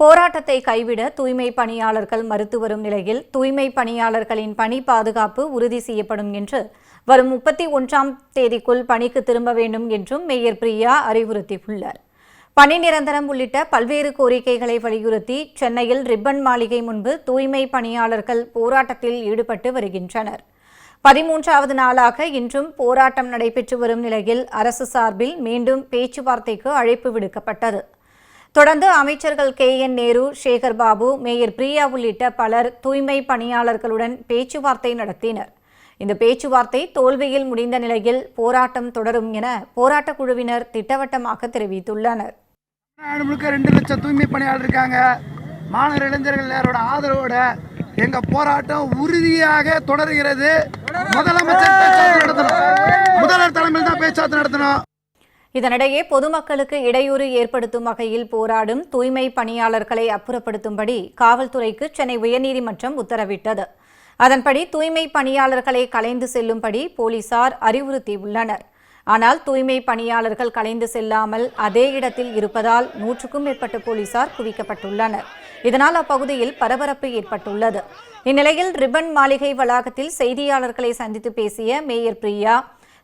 போராட்டத்தை கைவிட தூய்மை பணியாளர்கள் மறுத்து வரும் நிலையில் தூய்மை பணியாளர்களின் பணி பாதுகாப்பு உறுதி செய்யப்படும் என்று வரும் முப்பத்தி ஒன்றாம் தேதிக்குள் பணிக்கு திரும்ப வேண்டும் என்றும் மேயர் பிரியா அறிவுறுத்தியுள்ளார். பணி நிரந்தரம் உள்ளிட்ட பல்வேறு கோரிக்கைகளை வலியுறுத்தி சென்னையில் ரிப்பன் மாளிகை முன்பு தூய்மை பணியாளர்கள் போராட்டத்தில் ஈடுபட்டு வருகின்றனர். பதிமூன்றாவது நாளாக இன்றும் போராட்டம் நடைபெற்று வரும் நிலையில் அரசு சார்பில் மீண்டும் பேச்சுவார்த்தைக்கு அழைப்பு விடுக்கப்பட்டது. தொடர்ந்து அமைச்சர்கள் K. N. Nehru Sekar Babu mayor Priya உள்ளிட்ட பலர் தூய்மை பணியாளர்களுடன் பேச்சுவார்த்தை நடத்தினர். இந்த பேச்சுவார்த்தை தோல்வியில் முடிந்த நிலையில் போராட்டம் தொடரும் என போராட்டக் குழுவினர் திட்டவட்டமாக தெரிவித்துள்ளனர். நாடு முழுக்க ரெண்டு லட்சம் தூய்மை பணியாளர் இருக்காங்க. மாணவர் இளைஞர்கள் ஆதரவோட எங்க போராட்டம் உறுதியாக தொடர்கிறது. முதலமைச்சர் பேச்சுவார்த்தை நடத்தணும். முதல்வர் தலைமையில் தான் பேச்சுவார்த்தை நடத்தணும். இதனிடையே பொதுமக்களுக்கு இடையூறு ஏற்படுத்தும் வகையில் போராடும் தூய்மை பணியாளர்களை அப்புறப்படுத்தும்படி காவல்துறைக்கு சென்னை உயர்நீதிமன்றம் உத்தரவிட்டது. அதன்படி தூய்மை பணியாளர்களை கலைந்து செல்லும்படி போலீசார் அறிவுறுத்தியுள்ளனர். ஆனால் தூய்மை பணியாளர்கள் கலைந்து செல்லாமல் அதே இடத்தில் இருப்பதால் நூற்றுக்கும் மேற்பட்ட போலீசார் குவிக்கப்பட்டுள்ளனர். இதனால் அப்பகுதியில் பரபரப்பு ஏற்பட்டுள்ளது. இந்நிலையில் ரிப்பன் மாளிகை வளாகத்தில் செய்தியாளர்களை சந்தித்து பேசிய மேயர் பிரியா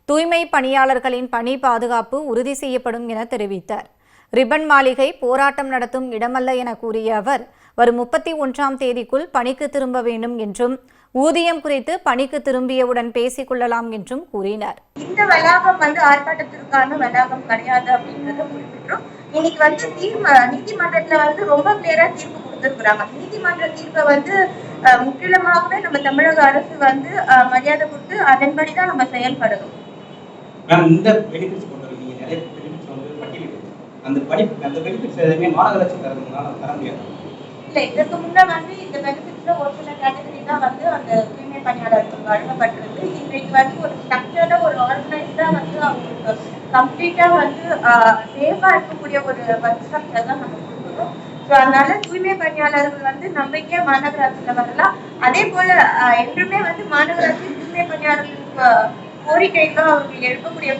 தூய்மை பணியாளர்களின் பணி பாதுகாப்பு உறுதி செய்யப்படும் என தெரிவித்தார். ரிப்பன் மாளிகை போராட்டம் நடத்தும் இடமல்ல என கூறிய அவர் வரும் முப்பத்தி ஒன்றாம் தேதிக்குள் பணிக்கு திரும்ப வேண்டும் என்றும் ஊதியம் குறித்து பணிக்கு திரும்பியவுடன் பேசிக் கொள்ளலாம் என்றும் கூறினார். இந்த வளாகம் வந்து ஆர்ப்பாட்டத்திற்கான வளாகம் கிடையாது அப்படின்றத குறிப்பிட்டோம் இன்னைக்கு வந்து தீர்ம நீதிமன்றத்துல வந்து ரொம்ப கிளியரா தீர்ப்பு கொடுத்துருக்குறாங்க. நீதிமன்ற தீர்ப்பை வந்து முற்றிலுமாகவே நம்ம தமிழக அரசு வந்து மரியாதை கொடுத்து அதன்படிதான் நம்ம செயல்படணும். மேம் இந்த பெனிஃபிட்ஸ் கொண்டு வரீங்க நிறைய பெனிஃபிட்ஸ் வந்து பட்டியலிட்டு அந்த படி அந்த பெனிஃபிட்ஸ் எதுவுமே மாநகராட்சி தரதுனால தர முடியாது. இல்லை இதற்கு முன்னே வந்து இந்த பெனிஃபிட்ஸ்ல ஒரு சில கேட்டகரி தான் வந்து அந்த தூய்மை பணியாளர்களுக்கு வழங்கப்பட்டிருக்கு. இன்றைக்கு வந்து ஒரு ஸ்ட்ரக்சர்டா ஒரு ஆர்கனைஸ்டா வந்து அவங்களுக்கு கம்ப்ளீட்டா வந்து சேஃபா இருக்கக்கூடிய ஒரு ஒர்க் ஸ்ட்ரக்சர் தான் நம்ம கொடுக்குறோம் ஸோ அதனால தூய்மை பணியாளர்கள் வந்து நம்பிக்கையா மாநகராட்சியில வரலாம். அதே போல என்றுமே வந்து மாநகராட்சி தூய்மை பணியாளர்களுக்கு கோரிக்கைகளும் அவங்க எழுப்பக்கூடிய